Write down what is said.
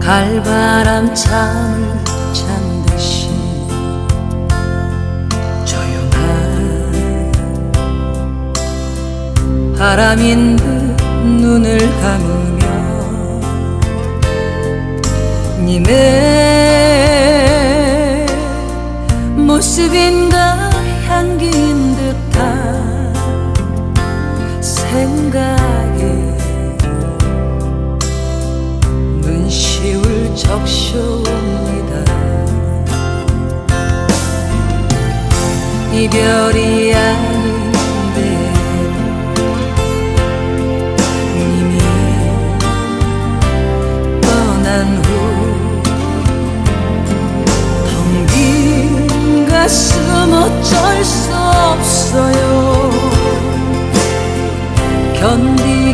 갈바람 잠을 잔 듯이 조용한 바람인 듯 눈을 감으며 님의 모습인가 향기인 듯한 생각 덕쇼입니다. 이별이 아닌데 이미 떠난 후텅 빈 가슴 어쩔 수 없어요. 견디